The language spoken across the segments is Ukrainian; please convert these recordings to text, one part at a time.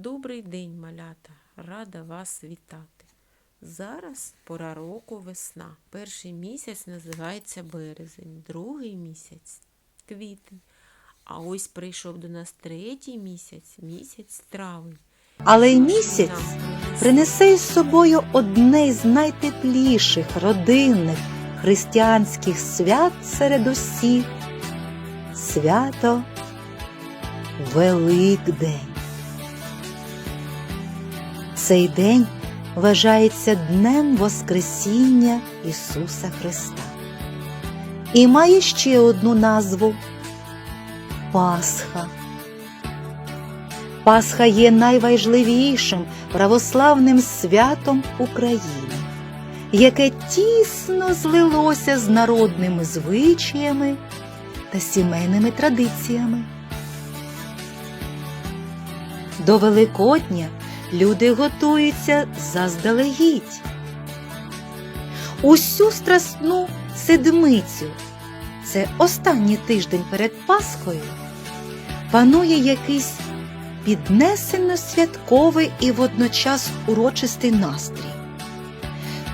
Добрий день, малята! Рада вас вітати. Зараз пора року весна. Перший місяць називається березень, другий місяць квітень. А ось прийшов до нас третій місяць, місяць травень. Але й місяць принесе? із собою одне із найтепліших родинних християнських свят серед усіх свято Великдень. Цей день вважається Днем Воскресіння Ісуса Христа і має ще одну назву Пасха. Пасха є найважливішим православним святом України, яке тісно злилося з народними звичаями та сімейними традиціями. До Великодня люди готуються заздалегідь. Усю страсну седмицю, це останній тиждень перед Пасхою, панує якийсь піднесено святковий і водночас урочистий настрій.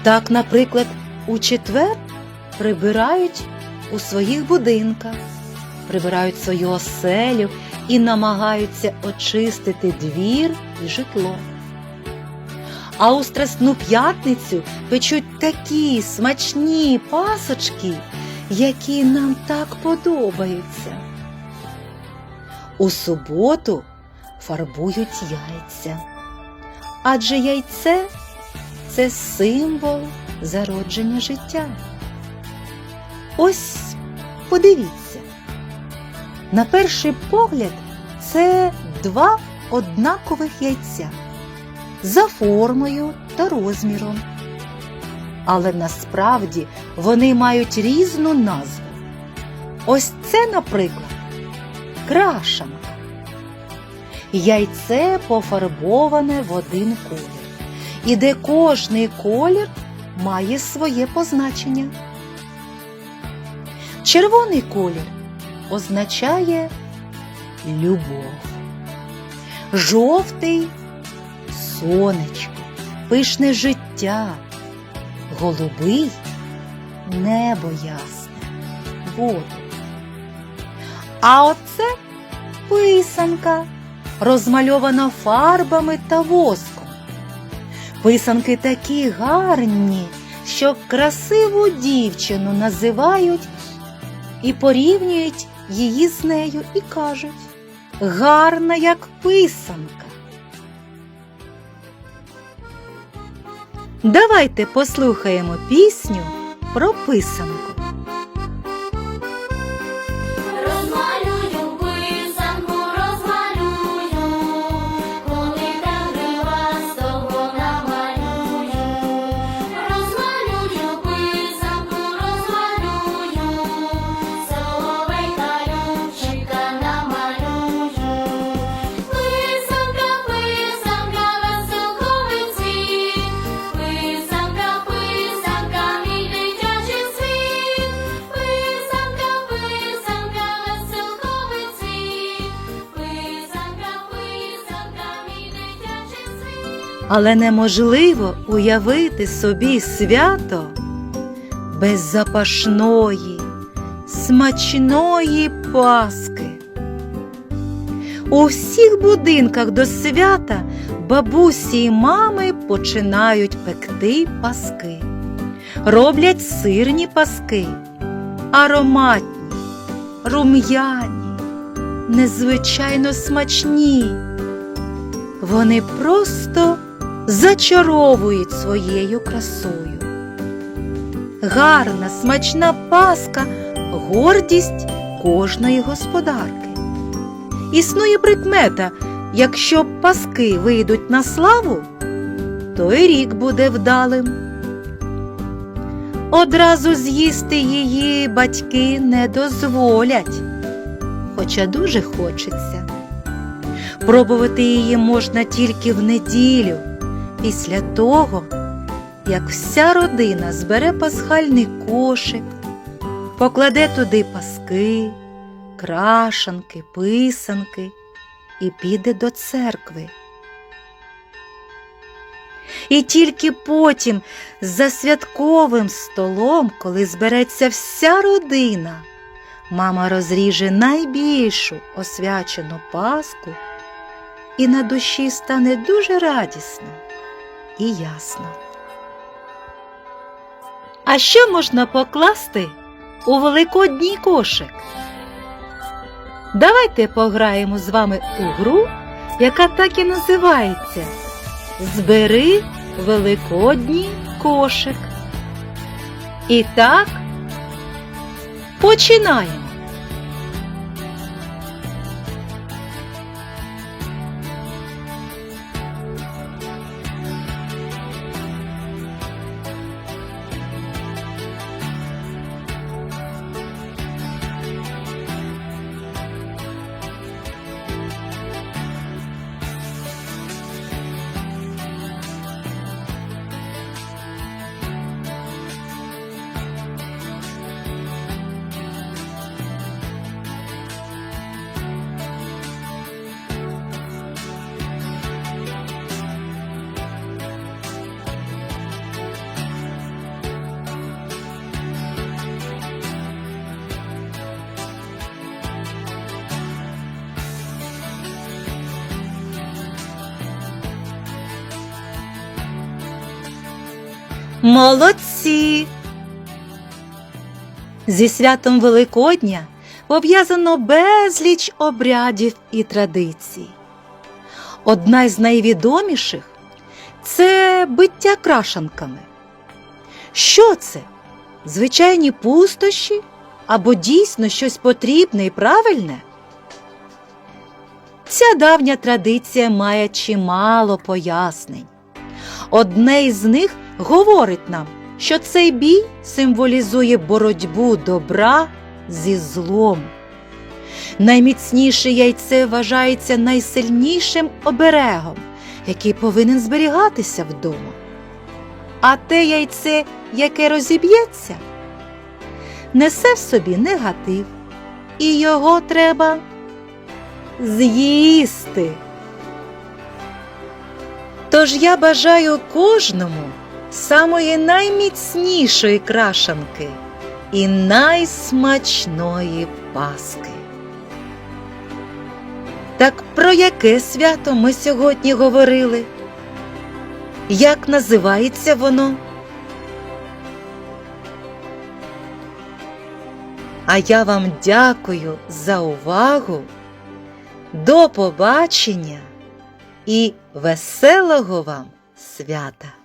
Так, наприклад, у четвер прибирають у своїх будинках, прибирають свою оселю і намагаються очистити двір і житло. А у Страсну п'ятницю печуть такі смачні пасочки, які нам так подобаються. У суботу фарбують яйця. Адже яйце це символ зародження життя. Ось подивіться. На перший погляд це два однакових яйця за формою та розміром. Але насправді вони мають різну назву. Ось це, наприклад, крашанка. Яйце пофарбоване в один колір, і де кожний колір має своє позначення. Червоний колір означає любов, жовтий сонечко, пишне життя, голубий небо ясне, воду. А оце писанка розмальована фарбами та воском. Писанки такі гарні, що красиву дівчину називають і порівнюють її з нею і кажуть гарна, як писанка. Давайте послухаємо пісню про писанку. Але неможливо уявити собі свято без запашної, смачної паски. У всіх будинках до свята бабусі й мами починають пекти паски. Роблять сирні паски, ароматні, рум'яні, незвичайно смачні. Вони просто зачаровують своєю красою. Гарна, смачна паска гордість кожної господарки. Існує прикмета, якщо паски вийдуть на славу, то й рік буде вдалим. Одразу з'їсти її батьки не дозволять, хоча дуже хочеться. Пробувати її можна тільки в неділю, після того, як вся родина збере пасхальний кошик, покладе туди паски, крашанки, писанки і піде до церкви, І тільки потім, за святковим столом, коли збереться вся родина, мама розріже найбільшу освячену паску, і на душі стане дуже радісно і ясно. А що можна покласти у великодній кошик? Давайте пограємо з вами у гру, яка так і називається Збери великодній кошик. І так, починаємо. Молодці! Зі святом Великодня пов'язано безліч обрядів і традицій. Одна із найвідоміших це биття крашанками. Що це? Звичайні пустощі або дійсно щось потрібне і правильне? Ця давня традиція має чимало пояснень. Одне із них говорить нам, що цей бій символізує боротьбу добра зі злом. Найміцніше яйце вважається найсильнішим оберегом, який повинен зберігатися вдома. А те яйце, яке розіб'ється, несе в собі негатив, і його треба з'їсти. Тож я бажаю кожному самої найміцнішої крашанки і найсмачної паски. Так про яке свято ми сьогодні говорили? Як називається воно? А я вам дякую за увагу. До побачення і веселого вам свята!